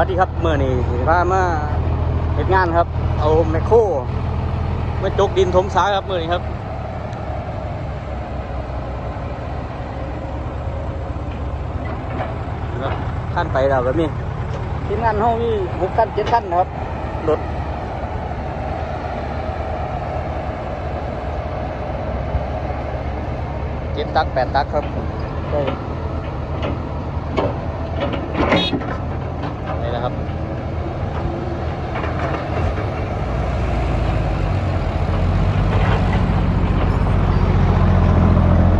วัสดีครับเมื่อนี้พามาเฮ็ดงานครับ เอาแมคโครมาจกดินถมสาครับเมื่อนี้ครับขั้นไปแล้วก็มีทีมงานห้องมีหกขั้นเจ็ดขั้นนะครับรถเจ็ดตักแปดตักครับได้นี่แหละครับ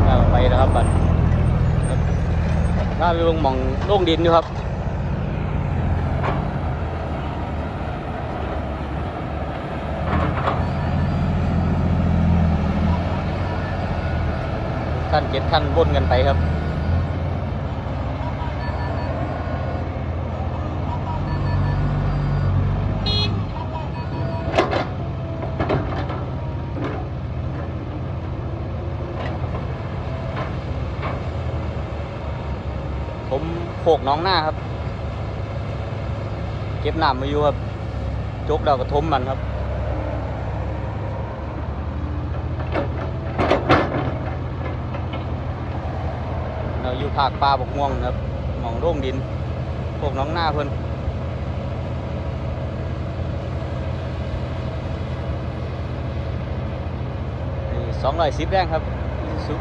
เอาไปนะครับบัดครับถ้าไปลงหมองโล่งดินอยู่ครับขั้นเจ็ดขั้นบนกันไปครับ ผมโขกน้องหน้าครับ เก็บน้ำมาอยู่ครับจกเราก็ทมมันครับเราอยู่ภาคป่าบกม่วงครับมองโร่งดินโขกน้องหน้าเพิ่นสองร้อยสิบแรงครับสุ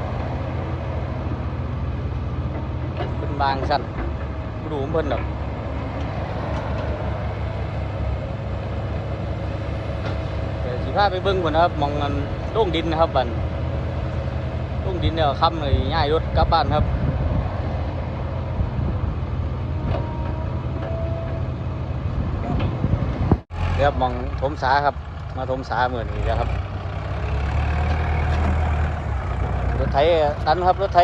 เพิ่น บางสั้นบ่รู้ของเพิ่นดอกเดี๋ยวสิพาไปเบิ่งพุ่นนะครับมองมันโร่งดินนะครับบันโร่งดินเนี่ยค่ำเลยง่ายรถกลับบ้านครับเดี๋ยวมองถมสาครับ มาถมสาเหมือนนี้นะครับรถไถตันครับรถไถ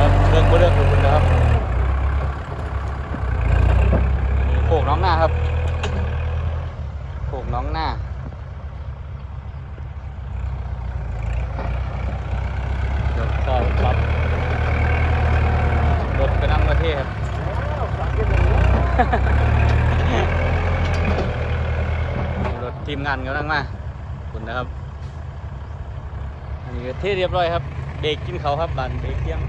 ครับ เรื่องบ่เลือกคุณนะครับนี่โขกน้องหน้าครับโขกน้องหน้ารถก็ครับรถกระนำประเทศครับรถทีมงานกำลังมาคุณนะครับอันนี้เทเรียบร้อยครับเบรกกินเขาครับบันเบรกเที่ยง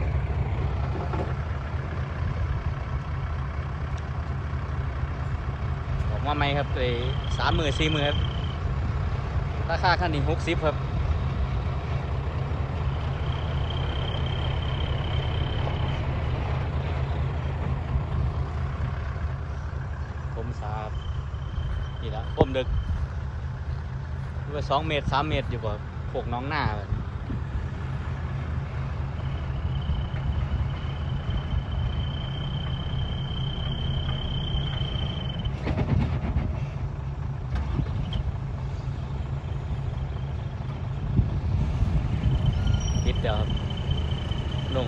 ออกมาไหมครับเลยสามหมื่นสี่หมื่นครับราคาคันนี้หกสิบครับผมสาบนี่ละผมดึกด้วยสองเมตรสามเมตรอยู่กว่าโขกน้องหน้าเลยติดเดี๋ยวครับ ลง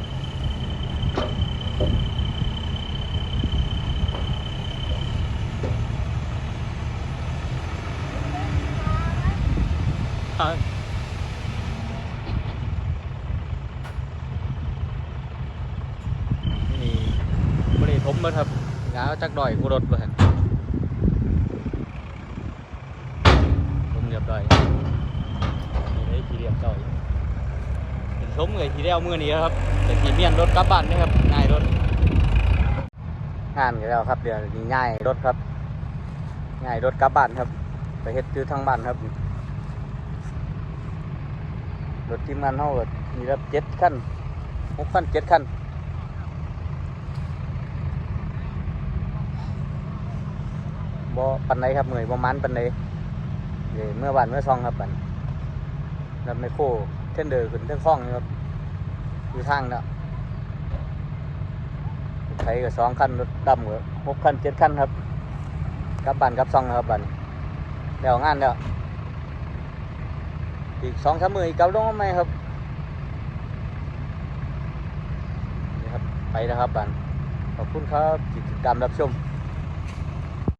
ครับนี่บริทมมาครับงาจักดอยกูรถเลยทมเรียบร้อยนี่ได้ทีเรียบร้อย เป็นทมเลยทีเดียวมือนี้ครับเป็นทีเมียนรถกลับบ้านนะครับง่ายรถงานกันแล้วครับเดี๋ยวนี้ง่ายรถครับง่ายรถกลับบ้านครับไปเฮ็ดอยู่ทางบ้านครับรถทีมงานเขาก็มีรับเจ็ดขั้นหกขั้นเจ็ดขั้นบ่ปันไหนครับเหนื่อยบ่มันปันไหนเดี๋ยวเมื่อวานเมื่อซองครับปันรับไม่โค เทนเดอร์ขึ้นเทั้งคล้องนี่ครับอยู่ทางเนาะไถก็สองขั้นรถดำก็หกขั้นเจ็ดขั้นครับกลับบ้านกลับซองนะครับบันแล้วงานแล้วอีกสองสามมืออีกเก้าลงไหมครับนี่ครับไปนะครับบันขอบคุณครับที่ติดตามรับชม